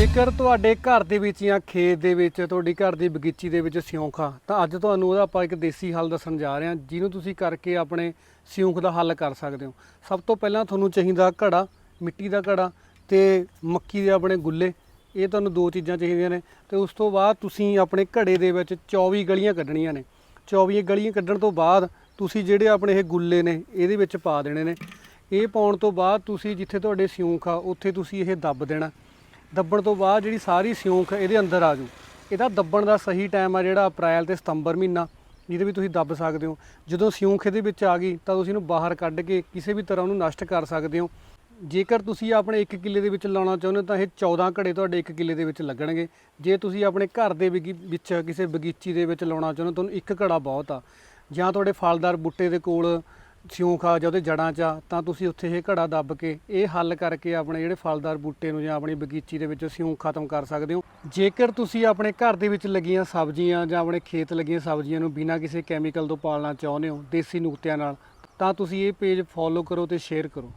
ਜੇਕਰ ਤੁਹਾਡੇ ਘਰ ਦੇ ਵਿੱਚ ਜਾਂ ਖੇਤ ਦੇ ਵਿੱਚ ਤੁਹਾਡੀ ਘਰ ਦੀ ਬਗੀਚੀ ਦੇ ਵਿੱਚ ਸਿਉਂਖ ਆ, ਤਾਂ ਅੱਜ ਤੁਹਾਨੂੰ ਉਹਦਾ ਆਪਾਂ ਇੱਕ ਦੇਸੀ ਹੱਲ ਦੱਸਣ ਜਾ ਰਹੇ ਹਾਂ, ਜਿਹਨੂੰ ਤੁਸੀਂ ਕਰਕੇ ਆਪਣੇ ਸਿਉਂਖ ਦਾ ਹੱਲ ਕਰ ਸਕਦੇ ਹੋ। ਸਭ ਤੋਂ ਪਹਿਲਾਂ ਤੁਹਾਨੂੰ ਚਾਹੀਦਾ ਘੜਾ, ਮਿੱਟੀ ਦਾ ਘੜਾ ਤੇ ਮੱਕੀ ਦੇ ਆਪਣੇ ਗੁੱਲੇ। ਇਹ ਤੁਹਾਨੂੰ ਦੋ ਚੀਜ਼ਾਂ ਚਾਹੀਦੀਆਂ ਨੇ ਤੇ ਉਸ ਤੋਂ ਬਾਅਦ ਤੁਸੀਂ ਆਪਣੇ ਘੜੇ ਦੇ ਵਿੱਚ 24 ਗਲੀਆਂ ਕੱਢਣੀਆਂ ਨੇ। 24 ਗਲੀਆਂ ਕੱਢਣ ਤੋਂ ਬਾਅਦ ਤੁਸੀਂ ਜਿਹੜੇ ਆਪਣੇ ਇਹ ਗੁੱਲੇ ਨੇ, ਇਹਦੇ ਵਿੱਚ ਪਾ ਦੇਣੇ ਨੇ। ਇਹ ਪਾਉਣ ਤੋਂ ਬਾਅਦ ਤੁਸੀਂ ਜਿੱਥੇ ਤੁਹਾਡੇ ਸਿਉਂਖ ਆ, ਉੱਥੇ ਤੁਸੀਂ ਇਹ ਦੱਬ ਦੇਣਾ। ਦੱਬਣ ਤੋਂ ਬਾਅਦ ਜਿਹੜੀ ਸਾਰੀ ਸਿਉਂਖ ਇਹਦੇ ਅੰਦਰ ਆ ਜੂ। ਇਹਦਾ ਦੱਬਣ ਦਾ ਸਹੀ ਟਾਈਮ ਆ ਜਿਹੜਾ ਅਪ੍ਰੈਲ ਤੇ ਸਤੰਬਰ ਮਹੀਨਾ, ਜਿਹਦੇ ਵਿੱਚ ਤੁਸੀਂ ਦੱਬ ਸਕਦੇ ਹੋ। ਜਦੋਂ ਸਿਉਂਖ ਇਹਦੇ ਵਿੱਚ ਆ ਗਈ, ਤਾਂ ਤੁਸੀਂ ਇਹਨੂੰ ਬਾਹਰ ਕੱਢ ਕੇ ਕਿਸੇ ਵੀ ਤਰ੍ਹਾਂ ਉਹਨੂੰ ਨਸ਼ਟ ਕਰ ਸਕਦੇ ਹੋ। ਜੇਕਰ ਤੁਸੀਂ ਆਪਣੇ 1 ਕਿੱਲੇ ਦੇ ਵਿੱਚ ਲਾਉਣਾ ਚਾਹੁੰਦੇ ਹੋ, ਤਾਂ ਇਹ 14 ਘੜੇ ਤੁਹਾਡੇ 1 ਕਿੱਲੇ ਦੇ ਵਿੱਚ ਲੱਗਣਗੇ। ਜੇ ਤੁਸੀਂ ਆਪਣੇ ਘਰ ਦੇ ਬਗੀ- ਵਿੱਚ ਕਿਸੇ ਬਗੀਚੀ ਦੇ ਵਿੱਚ ਲਾਉਣਾ ਚਾਹੁੰਦੇ ਹੋ ਤੁਹਾਨੂੰ ਇੱਕ ਘੜਾ ਬਹੁਤ ਆ। ਜਾਂ ਤੁਹਾਡੇ ਫਲਦਾਰ ਬੂਟੇ ਦੇ ਕੋਲ ਸਿਉਂਖ ਆ ਜਾਂ ਉਹਦੇ ਜੜਾਂ 'ਚ ਆ, ਤਾਂ ਤੁਸੀਂ ਉੱਥੇ ਇਹ ਘੜਾ ਦੱਬ ਕੇ ਇਹ ਹੱਲ ਕਰਕੇ ਆਪਣੇ ਜਿਹੜੇ ਫਲਦਾਰ ਬੂਟੇ ਨੂੰ ਜਾਂ ਆਪਣੀ ਬਗੀਚੀ ਦੇ ਵਿੱਚ ਸਿਉਂਖ ਖਤਮ ਕਰ ਸਕਦੇ ਹੋ। ਜੇਕਰ ਤੁਸੀਂ ਆਪਣੇ ਘਰ ਦੇ ਵਿੱਚ ਲੱਗੀਆਂ ਸਬਜ਼ੀਆਂ ਜਾਂ ਆਪਣੇ ਖੇਤ ਲੱਗੀਆਂ ਸਬਜ਼ੀਆਂ ਨੂੰ ਬਿਨਾਂ ਕਿਸੇ ਕੈਮੀਕਲ ਤੋਂ ਪਾਲਣਾ ਚਾਹੁੰਦੇ ਹੋ ਦੇਸੀ ਨੁਕਤਿਆਂ ਨਾਲ, ਤਾਂ ਤੁਸੀਂ ਇਹ ਪੇਜ ਫੋਲੋ ਕਰੋ ਤੇ ਸ਼ੇਅਰ ਕਰੋ।